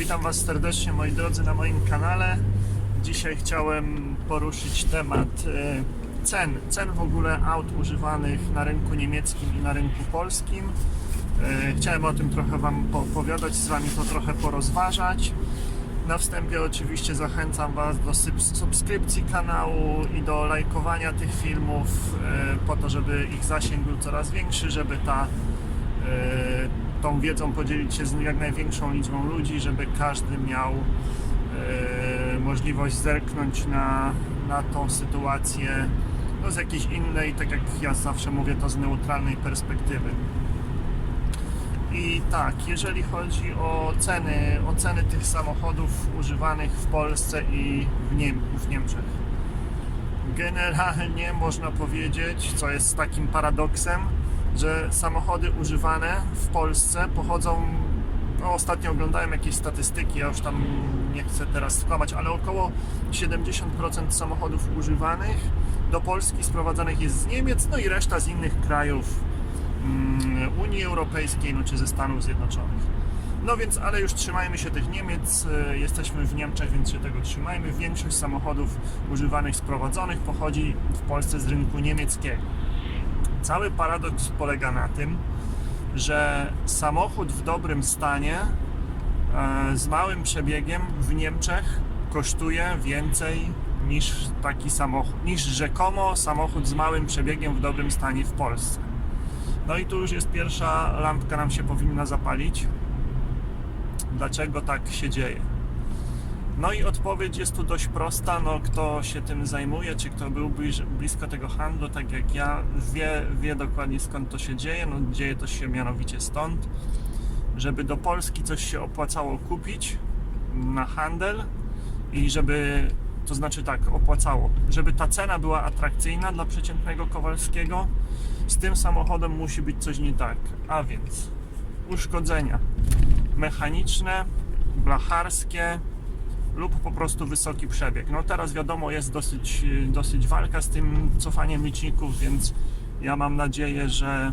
Witam Was serdecznie moi drodzy na moim kanale. Dzisiaj chciałem poruszyć temat e, cen, cen w ogóle aut używanych na rynku niemieckim i na rynku polskim. E, Chciałem o tym trochę Wam poopowiadać, z Wami to trochę porozważać. Na wstępie oczywiście zachęcam Was do subskrypcji kanału i do lajkowania tych filmów e, po to, żeby ich zasięg był coraz większy, żeby ta tą wiedzą podzielić się z jak największą liczbą ludzi, żeby każdy miał e, możliwość zerknąć na, na tą sytuację no, z jakiejś innej, tak jak ja zawsze mówię, to z neutralnej perspektywy. I tak, jeżeli chodzi o ceny, o ceny tych samochodów używanych w Polsce i w, Niem w Niemczech. Generalnie można powiedzieć, co jest takim paradoksem, że samochody używane w Polsce pochodzą. No, ostatnio oglądałem jakieś statystyki, ja już tam nie chcę teraz skłamać, ale około 70% samochodów używanych do Polski sprowadzanych jest z Niemiec, no i reszta z innych krajów mm, Unii Europejskiej, no czy ze Stanów Zjednoczonych. No więc, ale już trzymajmy się tych Niemiec, e, jesteśmy w Niemczech, więc się tego trzymajmy. Większość samochodów używanych, sprowadzonych pochodzi w Polsce z rynku niemieckiego. Cały paradoks polega na tym, że samochód w dobrym stanie e, z małym przebiegiem w Niemczech kosztuje więcej niż taki samochód, niż rzekomo samochód z małym przebiegiem w dobrym stanie w Polsce. No i tu już jest pierwsza lampka nam się powinna zapalić. Dlaczego tak się dzieje? No i odpowiedź jest tu dość prosta. No, kto się tym zajmuje, czy kto był blisko tego handlu, tak jak ja, wie, wie dokładnie skąd to się dzieje. No, dzieje to się mianowicie stąd, żeby do Polski coś się opłacało kupić na handel i żeby, to znaczy tak, opłacało, żeby ta cena była atrakcyjna dla przeciętnego Kowalskiego, z tym samochodem musi być coś nie tak. A więc uszkodzenia mechaniczne, blacharskie, lub po prostu wysoki przebieg. No teraz wiadomo jest dosyć, dosyć walka z tym cofaniem liczników, więc ja mam nadzieję, że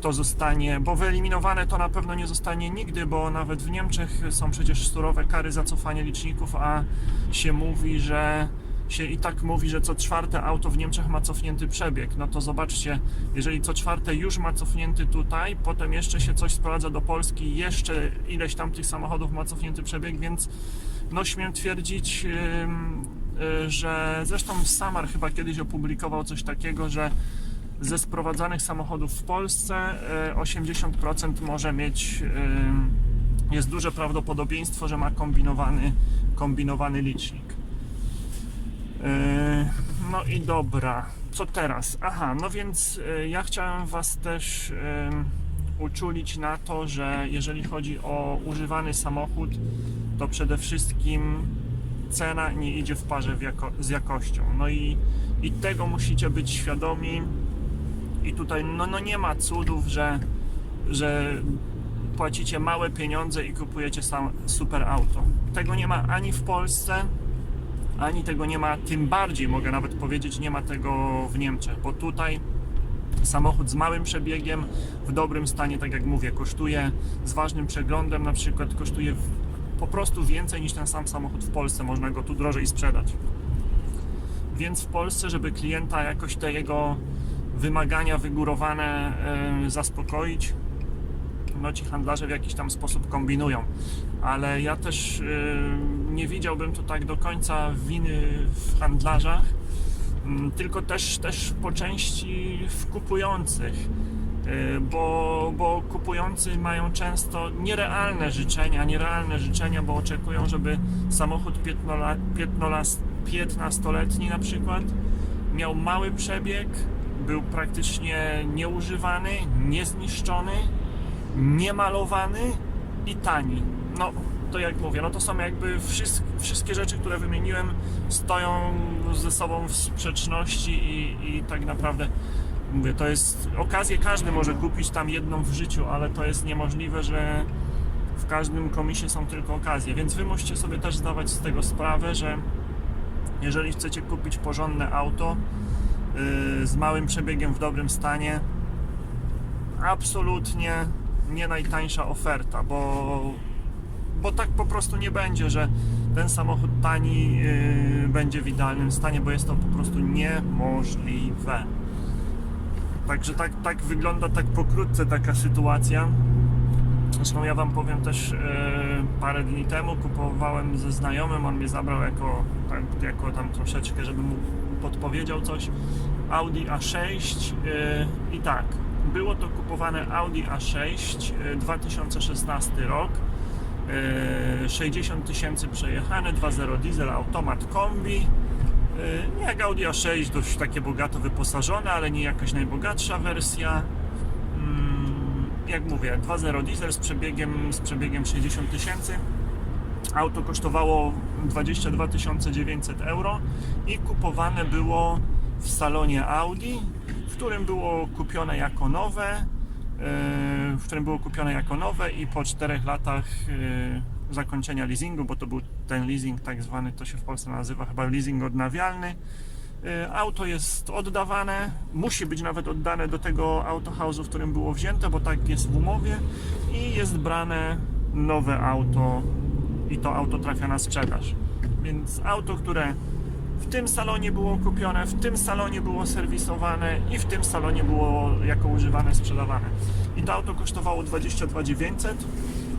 to zostanie, bo wyeliminowane to na pewno nie zostanie nigdy, bo nawet w Niemczech są przecież surowe kary za cofanie liczników, a się mówi, że się i tak mówi, że co czwarte auto w Niemczech ma cofnięty przebieg. No to zobaczcie, jeżeli co czwarte już ma cofnięty tutaj, potem jeszcze się coś sprowadza do Polski, jeszcze ileś tam tych samochodów ma cofnięty przebieg, więc no śmiem twierdzić, y, że zresztą Samar chyba kiedyś opublikował coś takiego, że ze sprowadzanych samochodów w Polsce y, 80% może mieć, y, jest duże prawdopodobieństwo, że ma kombinowany, kombinowany licznik. Yy, No i dobra, co teraz? Aha, no więc yy, ja chciałem Was też uczulić na to, że jeżeli chodzi o używany samochód, to przede wszystkim cena nie idzie w parze jako, z jakością. No i, i tego musicie być świadomi. I tutaj no, no nie ma cudów, że, że płacicie małe pieniądze i kupujecie sam super auto. Tego nie ma ani w Polsce, ani tego nie ma, tym bardziej mogę nawet powiedzieć, nie ma tego w Niemczech, bo tutaj samochód z małym przebiegiem, w dobrym stanie, tak jak mówię, kosztuje z ważnym przeglądem, na przykład kosztuje po prostu więcej niż ten sam samochód w Polsce, można go tu drożej sprzedać. Więc w Polsce, żeby klienta jakoś te jego wymagania wygórowane e, zaspokoić, no ci handlarze w jakiś tam sposób kombinują. Ale ja też y, nie widziałbym tu tak do końca winy w handlarzach, mm, tylko też, też po części w kupujących. Y, Bo, bo kupujący mają często nierealne życzenia, nierealne życzenia, bo oczekują, żeby samochód 15-letni na przykład miał mały przebieg, był praktycznie nieużywany, niezniszczony, niemalowany i tani. No, to jak mówię, no to są jakby wszystkie, wszystkie rzeczy, które wymieniłem, stoją ze sobą w sprzeczności i, i tak naprawdę mówię, to jest okazję każdy może kupić tam jedną w życiu, ale to jest niemożliwe, że w każdym komisie są tylko okazje, więc wy musicie sobie też zdawać z tego sprawę, że jeżeli chcecie kupić porządne auto yy, z małym przebiegiem w dobrym stanie, absolutnie nie najtańsza oferta, bo bo tak po prostu nie będzie, że ten samochód tani yy, będzie w idealnym stanie, bo jest to po prostu niemożliwe. Także tak, tak wygląda tak pokrótce taka sytuacja. Zresztą ja Wam powiem też, e, parę dni temu kupowałem ze znajomym, on mnie zabrał jako, tak, jako tam troszeczkę, żeby mu podpowiedział coś, Audi A6 e, i tak, było to kupowane Audi A6 e, 2016 rok, e, 60 tysięcy przejechane, 2.0 diesel, automat kombi, e, nie jak Audi A6, dość takie bogato wyposażone, ale nie jakaś najbogatsza wersja. Mm, jak mówię, 2.0 diesel z przebiegiem, z przebiegiem 60 tysięcy. Auto kosztowało 22 900 euro i kupowane było w salonie Audi, w którym było kupione jako nowe, yy, w którym było kupione jako nowe i po 4 latach yy, zakończenia leasingu, bo to był ten leasing tak zwany, to się w Polsce nazywa chyba leasing odnawialny, Y, Auto jest oddawane, musi być nawet oddane do tego autohouse'u, w którym było wzięte, bo tak jest w umowie i jest brane nowe auto i to auto trafia na sprzedaż. Więc auto, które w tym salonie było kupione, w tym salonie było serwisowane i w tym salonie było jako używane sprzedawane. I to auto kosztowało 22 900,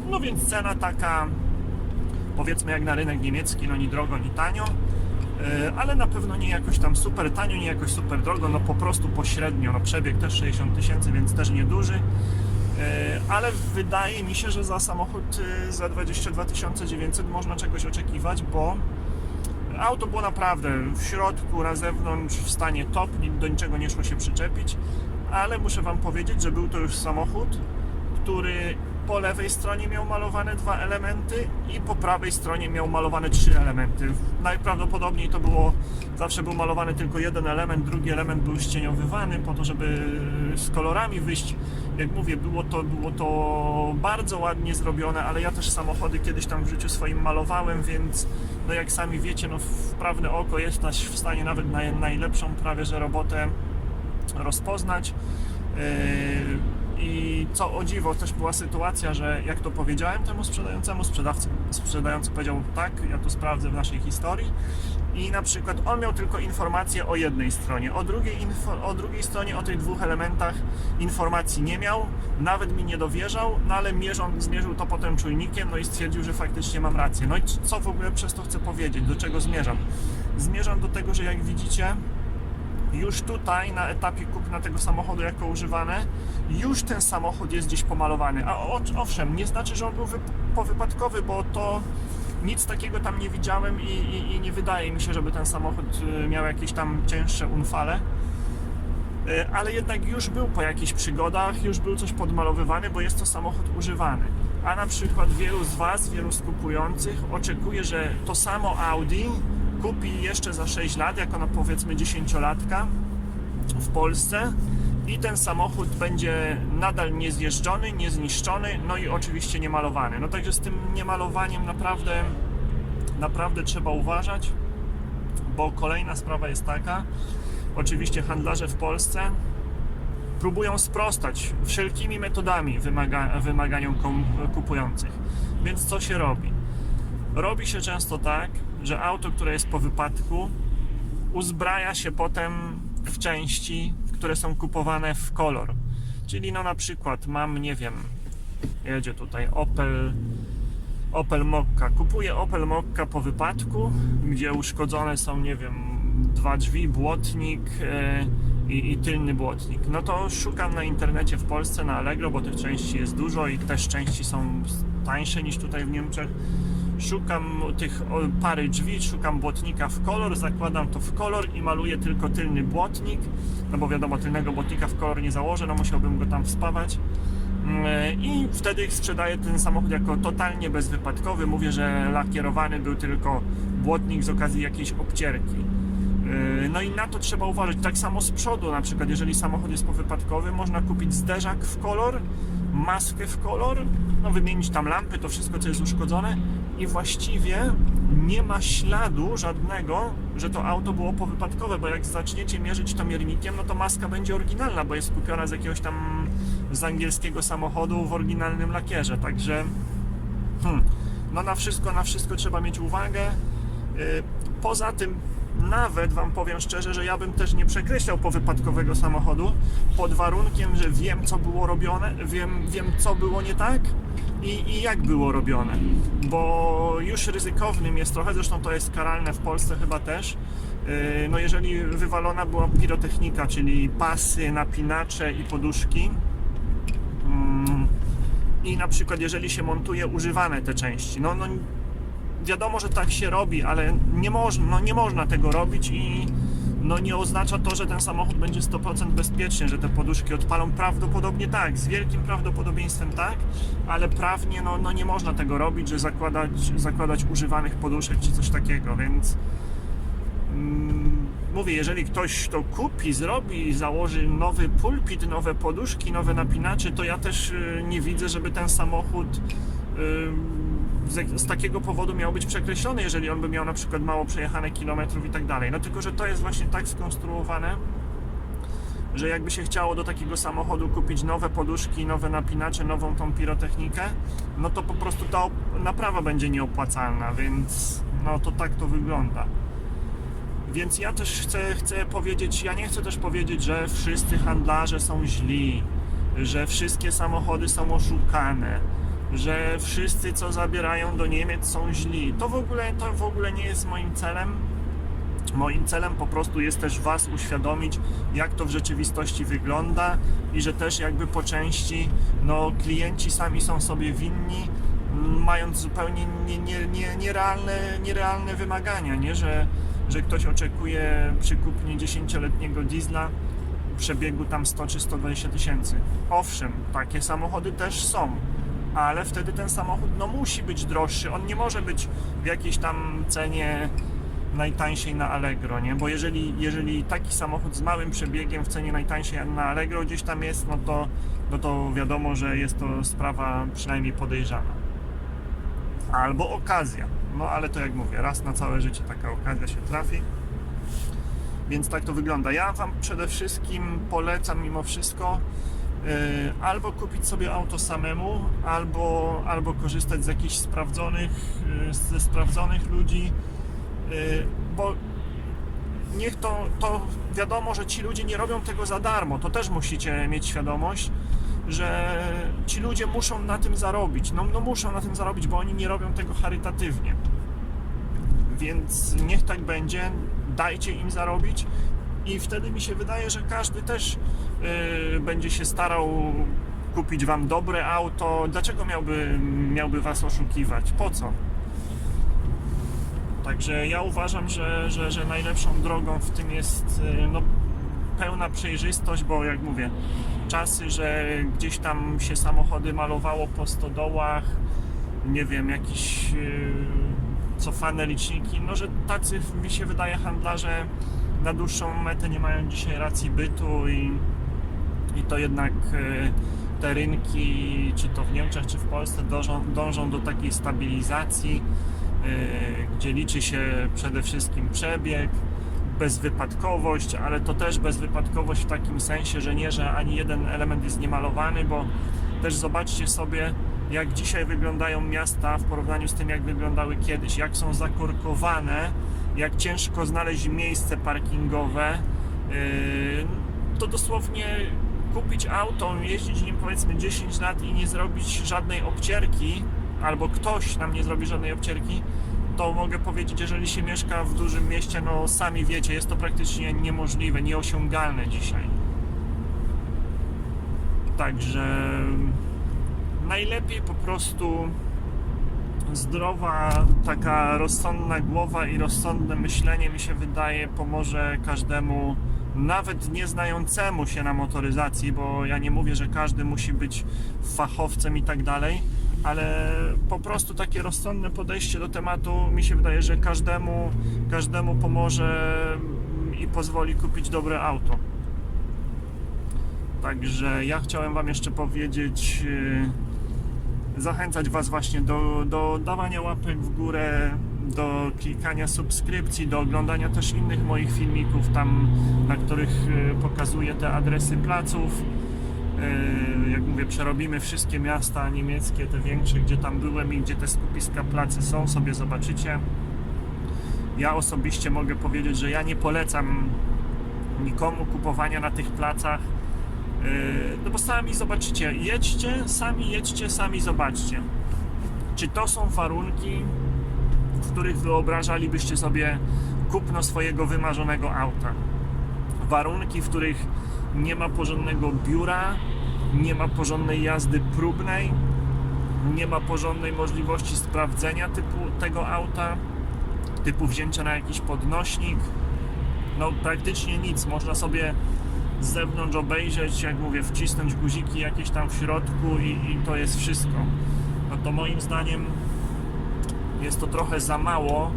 no więc cena taka powiedzmy jak na rynek niemiecki, no ni drogo, ni tanio. E, ale na pewno nie jakoś tam super tanio, nie jakoś super drogo, no po prostu pośrednio, no przebieg też 60 tysięcy, więc też nieduży, E, ale wydaje mi się, że za samochód e, za 22 900 można czegoś oczekiwać, bo auto było naprawdę w środku, na zewnątrz w stanie top, do niczego nie szło się przyczepić, ale muszę Wam powiedzieć, że był to już samochód, który po lewej stronie miał malowane dwa elementy i po prawej stronie miał malowane trzy elementy. Najprawdopodobniej to było, zawsze był malowany tylko jeden element, drugi element był ścieniowywany po to, żeby z kolorami wyjść. Jak mówię, było to, było to bardzo ładnie zrobione, ale ja też samochody kiedyś tam w życiu swoim malowałem, więc no jak sami wiecie, no wprawne oko jest w stanie nawet na najlepszą prawie że robotę rozpoznać. Yy, I co o dziwo, też była sytuacja, że jak to powiedziałem temu sprzedającemu, sprzedawcy, sprzedający powiedział tak, ja to sprawdzę w naszej historii. I na przykład on miał tylko informację o jednej stronie, o drugiej, info, o drugiej stronie, o tych dwóch elementach informacji nie miał, nawet mi nie dowierzał, no ale zmierzył to potem czujnikiem, no i stwierdził, że faktycznie mam rację. No i co w ogóle przez to chcę powiedzieć, do czego zmierzam? Zmierzam do tego, że jak widzicie, już tutaj na etapie kupna tego samochodu jako używane, już ten samochód jest gdzieś pomalowany. A owszem, nie znaczy, że on był wy, powypadkowy, bo to nic takiego tam nie widziałem i, i, i nie wydaje mi się, żeby ten samochód y, miał jakieś tam cięższe unfale. Y, Ale jednak już był po jakichś przygodach, już był coś podmalowywany, bo jest to samochód używany. A na przykład wielu z Was, wielu z kupujących oczekuje, że to samo Audi kupi jeszcze za 6 lat, jako na powiedzmy 10-latka w Polsce i ten samochód będzie nadal niezjeżdżony, niezniszczony, no i oczywiście niemalowany. No także z tym niemalowaniem naprawdę, naprawdę trzeba uważać, bo kolejna sprawa jest taka, oczywiście handlarze w Polsce próbują sprostać wszelkimi metodami wymaga, wymaganiom kupujących. Więc co się robi? Robi się często tak, że auto, które jest po wypadku, uzbraja się potem w części, które są kupowane w kolor. Czyli no na przykład mam, nie wiem, jedzie tutaj Opel Opel Mokka. Kupuję Opel Mokka po wypadku, gdzie uszkodzone są, nie wiem, dwa drzwi, błotnik e, i, tylny błotnik. No to szukam na internecie w Polsce na Allegro, bo tych części jest dużo i też części są tańsze niż tutaj w Niemczech. Szukam tych pary drzwi, szukam błotnika w kolor, zakładam to w kolor i maluję tylko tylny błotnik, no bo wiadomo, tylnego błotnika w kolor nie założę, no musiałbym go tam wspawać. Mm, I wtedy sprzedaję ten samochód jako totalnie bezwypadkowy. Mówię, że lakierowany był tylko błotnik z okazji jakiejś obcierki. Yy, No i na to trzeba uważać. Tak samo z przodu, na przykład, jeżeli samochód jest powypadkowy, można kupić zderzak w kolor, maskę w kolor, no wymienić tam lampy, to wszystko, co jest uszkodzone i właściwie nie ma śladu żadnego, że to auto było powypadkowe, bo jak zaczniecie mierzyć to miernikiem, no to maska będzie oryginalna, bo jest kupiona z jakiegoś tam z angielskiego samochodu w oryginalnym lakierze, także hmm, no na wszystko, na wszystko trzeba mieć uwagę. Y, Poza tym, nawet Wam powiem szczerze, że ja bym też nie przekreślał powypadkowego samochodu pod warunkiem, że wiem, co było robione, wiem, wiem co było nie tak i, i jak było robione. Bo już ryzykownym jest trochę, zresztą to jest karalne w Polsce chyba też. y, No jeżeli wywalona była pirotechnika, czyli pasy, napinacze i poduszki, mm, i na przykład jeżeli się montuje używane te części, no, no wiadomo, że tak się robi, ale nie, moż, no, nie można tego robić i no, nie oznacza to, że ten samochód będzie 100% bezpieczny, że te poduszki odpalą. Prawdopodobnie tak, z wielkim prawdopodobieństwem tak, ale prawnie no, no nie można tego robić, że zakładać, zakładać używanych poduszek czy coś takiego, więc mm, mówię, jeżeli ktoś to kupi, zrobi, założy nowy pulpit, nowe poduszki, nowe napinacze, to ja też y, nie widzę, żeby ten samochód y, z, takiego powodu miał być przekreślony, jeżeli on by miał na przykład mało przejechane kilometrów i tak dalej. No tylko, że to jest właśnie tak skonstruowane, że jakby się chciało do takiego samochodu kupić nowe poduszki, nowe napinacze, nową tą pirotechnikę, no to po prostu ta naprawa będzie nieopłacalna, więc no to tak to wygląda. Więc ja też chcę, chcę powiedzieć, ja nie chcę też powiedzieć, że wszyscy handlarze są źli, że wszystkie samochody są oszukane, że wszyscy co zabierają do Niemiec są źli. To w ogóle, to w ogóle nie jest moim celem. Moim celem po prostu jest też Was uświadomić, jak to w rzeczywistości wygląda i że też jakby po części no, klienci sami są sobie winni, mając zupełnie nie, nie, nie, nierealne, nierealne wymagania, nie? Że, że ktoś oczekuje przy kupnie 10-letniego diesla przebiegu tam 100 czy 120 tysięcy. Owszem, takie samochody też są, ale wtedy ten samochód no, musi być droższy. On nie może być w jakiejś tam cenie najtańszej na Allegro, nie? Bo jeżeli, jeżeli taki samochód z małym przebiegiem w cenie najtańszej na Allegro gdzieś tam jest, no to, no to wiadomo, że jest to sprawa przynajmniej podejrzana. Albo okazja. No ale to jak mówię, raz na całe życie taka okazja się trafi. Więc tak to wygląda. Ja Wam przede wszystkim polecam mimo wszystko albo kupić sobie auto samemu, albo, albo korzystać z jakichś sprawdzonych, yy, ze sprawdzonych ludzi, yy, bo niech to, to wiadomo, że ci ludzie nie robią tego za darmo. To też musicie mieć świadomość, że ci ludzie muszą na tym zarobić. No, no muszą na tym zarobić, bo oni nie robią tego charytatywnie. Więc niech tak będzie, dajcie im zarobić i wtedy mi się wydaje, że każdy też będzie się starał kupić wam dobre auto. Dlaczego miałby, miałby was oszukiwać? Po co? Także ja uważam, że, że, że najlepszą drogą w tym jest yy, no, pełna przejrzystość, bo jak mówię, czasy, że gdzieś tam się samochody malowało po stodołach, nie wiem, jakieś yy, cofane liczniki, no że tacy mi się wydaje handlarze na dłuższą metę nie mają dzisiaj racji bytu i, i to jednak yy, te rynki, czy to w Niemczech, czy w Polsce dążą, dążą do takiej stabilizacji, yy, gdzie liczy się przede wszystkim przebieg, bezwypadkowość, ale to też bezwypadkowość w takim sensie, że nie, że ani jeden element jest niemalowany, bo też zobaczcie sobie, jak dzisiaj wyglądają miasta w porównaniu z tym, jak wyglądały kiedyś, jak są zakorkowane, jak ciężko znaleźć miejsce parkingowe. Yy, To dosłownie kupić auto, jeździć nim powiedzmy 10 lat i nie zrobić żadnej obcierki, albo ktoś nam nie zrobi żadnej obcierki, to mogę powiedzieć, jeżeli się mieszka w dużym mieście, no sami wiecie, jest to praktycznie niemożliwe, nieosiągalne dzisiaj. Także najlepiej po prostu zdrowa, taka rozsądna głowa i rozsądne myślenie mi się wydaje pomoże każdemu, nawet nieznającemu się na motoryzacji, bo ja nie mówię, że każdy musi być fachowcem i tak dalej, ale po prostu takie rozsądne podejście do tematu mi się wydaje, że każdemu, każdemu pomoże i pozwoli kupić dobre auto. Także ja chciałem Wam jeszcze powiedzieć, yy, zachęcać Was właśnie do, do dawania łapek w górę, do klikania subskrypcji, do oglądania też innych moich filmików tam, na których yy, pokazuję te adresy placów. Yy, Jak mówię, przerobimy wszystkie miasta niemieckie, te większe, gdzie tam byłem i gdzie te skupiska pracy są, sobie zobaczycie. Ja osobiście mogę powiedzieć, że ja nie polecam nikomu kupowania na tych placach. Yy, No bo sami zobaczycie, jedźcie, sami jedźcie, sami zobaczcie. Czy to są warunki, w których wyobrażalibyście sobie kupno swojego wymarzonego auta? Warunki, w których nie ma porządnego biura, nie ma porządnej jazdy próbnej, nie ma porządnej możliwości sprawdzenia typu tego auta, typu wzięcia na jakiś podnośnik. No praktycznie nic. Można sobie z zewnątrz obejrzeć, jak mówię, wcisnąć guziki jakieś tam w środku i, i to jest wszystko. No to moim zdaniem jest to trochę za mało,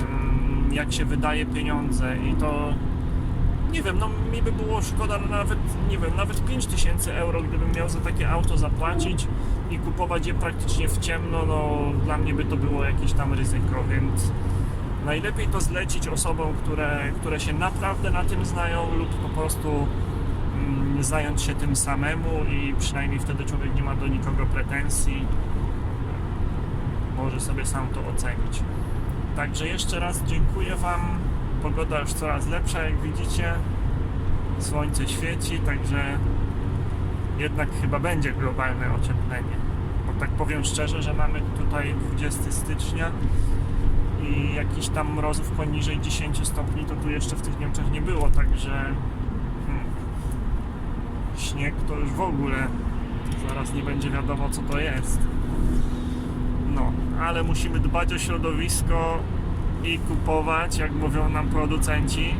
ym, jak się wydaje pieniądze. I to nie wiem, no mi by było szkoda nawet, nie wiem, nawet 5000 euro, gdybym miał za takie auto zapłacić i kupować je praktycznie w ciemno, no dla mnie by to było jakieś tam ryzyko, więc najlepiej to zlecić osobom, które, które się naprawdę na tym znają lub po prostu mm, zająć się tym samemu i przynajmniej wtedy człowiek nie ma do nikogo pretensji, może sobie sam to ocenić. Także jeszcze raz dziękuję Wam. Pogoda już coraz lepsza, jak widzicie. Słońce świeci, także jednak chyba będzie globalne ocieplenie. Bo tak powiem szczerze, że mamy tutaj 20 stycznia i jakiś tam mrozów poniżej 10 stopni to tu jeszcze w tych Niemczech nie było, także hmm, śnieg to już w ogóle zaraz nie będzie wiadomo co to jest. No, ale musimy dbać o środowisko i kupować, jak mówią nam producenci.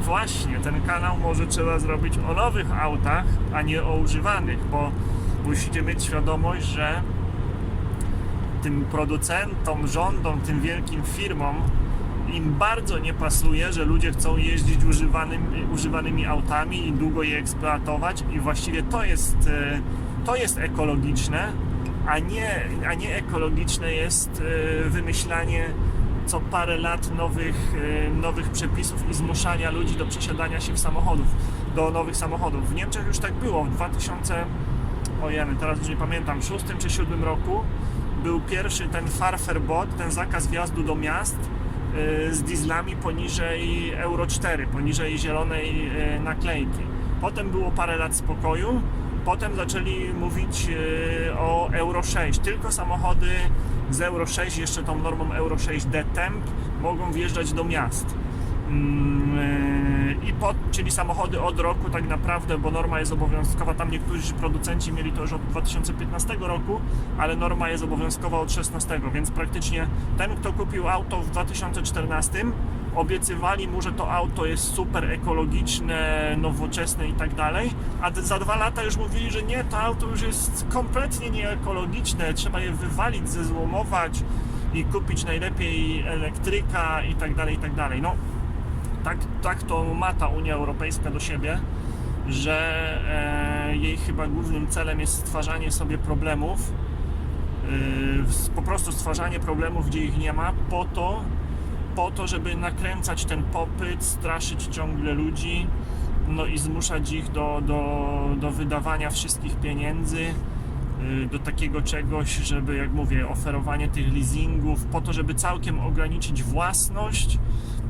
Właśnie, ten kanał może trzeba zrobić o nowych autach, a nie o używanych, bo musicie mieć świadomość, że tym producentom, rządom, tym wielkim firmom im bardzo nie pasuje, że ludzie chcą jeździć używanym, używanymi autami i długo je eksploatować i właściwie to jest, e, to jest ekologiczne, a nie, a nie ekologiczne jest e, wymyślanie co parę lat nowych, e, nowych przepisów i zmuszania ludzi do przesiadania się w samochodów, do nowych samochodów. W Niemczech już tak było w 2000, ojemy, teraz już nie pamiętam, 6 czy 7 roku był pierwszy ten Fahrverbot, ten zakaz wjazdu do miast e, z dieslami poniżej Euro 4, poniżej zielonej naklejki. Potem było parę lat spokoju, potem zaczęli mówić e, o Euro 6. Tylko samochody z Euro 6, jeszcze tą normą Euro 6D Temp, mogą wjeżdżać do miast. Mm, e, I po, czyli samochody od roku tak naprawdę, bo norma jest obowiązkowa, tam niektórzy producenci mieli to już od 2015 roku, ale norma jest obowiązkowa od 16, więc praktycznie ten, kto kupił auto w 2014, obiecywali mu, że to auto jest super ekologiczne, nowoczesne i tak dalej, a za dwa lata już mówili, że nie, to auto już jest kompletnie nieekologiczne, trzeba je wywalić, zezłomować i kupić najlepiej elektryka i tak dalej, i tak dalej. No, tak, tak to ma ta Unia Europejska do siebie, że e, jej chyba głównym celem jest stwarzanie sobie problemów, e, po prostu stwarzanie problemów, gdzie ich nie ma, po to, po to, żeby nakręcać ten popyt, straszyć ciągle ludzi, no i zmuszać ich do, do, do wydawania wszystkich pieniędzy, y, do takiego czegoś, żeby, jak mówię, oferowanie tych leasingów, po to, żeby całkiem ograniczyć własność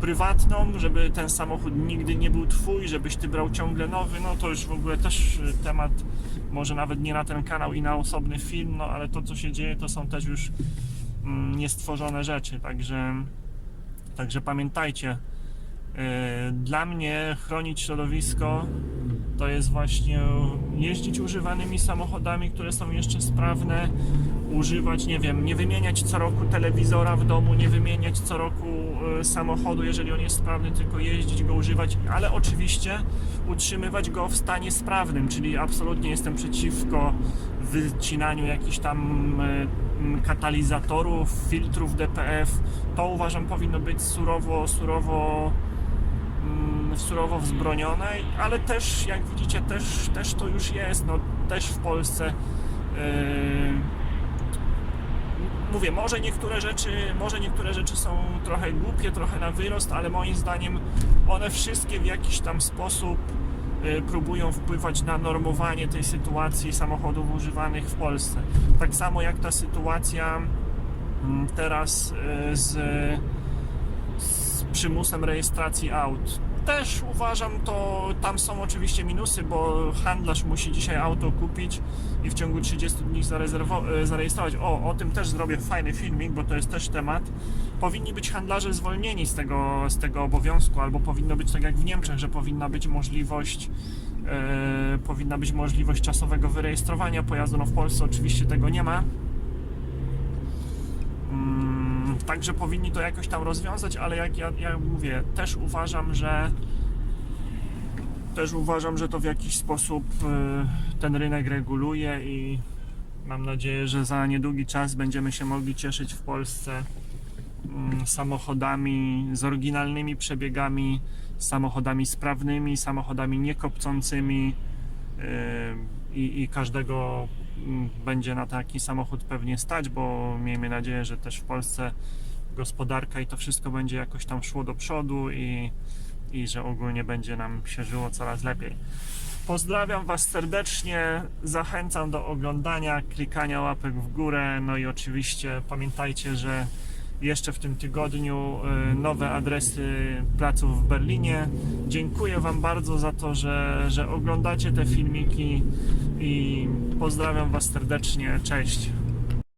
prywatną, żeby ten samochód nigdy nie był twój, żebyś ty brał ciągle nowy, no to już w ogóle też y, temat, może nawet nie na ten kanał i na osobny film, no ale to, co się dzieje, to są też już mm, niestworzone rzeczy, także, także pamiętajcie, y, dla mnie chronić środowisko to jest właśnie jeździć używanymi samochodami, które są jeszcze sprawne, używać, nie wiem, nie wymieniać co roku telewizora w domu, nie wymieniać co roku y, samochodu, jeżeli on jest sprawny, tylko jeździć go, używać, ale oczywiście utrzymywać go w stanie sprawnym, czyli absolutnie jestem przeciwko wycinaniu jakichś tam m, katalizatorów, filtrów DPF. To uważam powinno być surowo, surowo mm, surowo wzbronione, ale też, jak widzicie, też, też to już jest, no też w Polsce yy, mówię, może niektóre rzeczy, może niektóre rzeczy są trochę głupie, trochę na wyrost, ale moim zdaniem one wszystkie w jakiś tam sposób próbują wpływać na normowanie tej sytuacji samochodów używanych w Polsce. Tak samo jak ta sytuacja mm, teraz y, z, z przymusem rejestracji aut. Też uważam to, tam są oczywiście minusy, bo handlarz musi dzisiaj auto kupić i w ciągu 30 dni e, zarejestrować. O, o tym też zrobię fajny filmik, bo to jest też temat. Powinni być handlarze zwolnieni z tego, z tego obowiązku, albo powinno być tak jak w Niemczech, że powinna być możliwość e, powinna być możliwość czasowego wyrejestrowania pojazdu. No w Polsce oczywiście tego nie ma. Mm, Także powinni to jakoś tam rozwiązać, ale jak ja, ja mówię, też uważam, że też uważam, że to w jakiś sposób y, ten rynek reguluje i mam nadzieję, że za niedługi czas będziemy się mogli cieszyć w Polsce mm, samochodami z oryginalnymi przebiegami, samochodami sprawnymi, samochodami niekopcącymi y, i, i każdego będzie na taki samochód pewnie stać, bo miejmy nadzieję, że też w Polsce gospodarka i to wszystko będzie jakoś tam szło do przodu i, i że ogólnie będzie nam się żyło coraz lepiej. Pozdrawiam Was serdecznie, zachęcam do oglądania, klikania łapek w górę, no i oczywiście pamiętajcie, że jeszcze w tym tygodniu y, nowe adresy placów w Berlinie. Dziękuję Wam bardzo za to, że, że oglądacie te filmiki i pozdrawiam Was serdecznie. Cześć.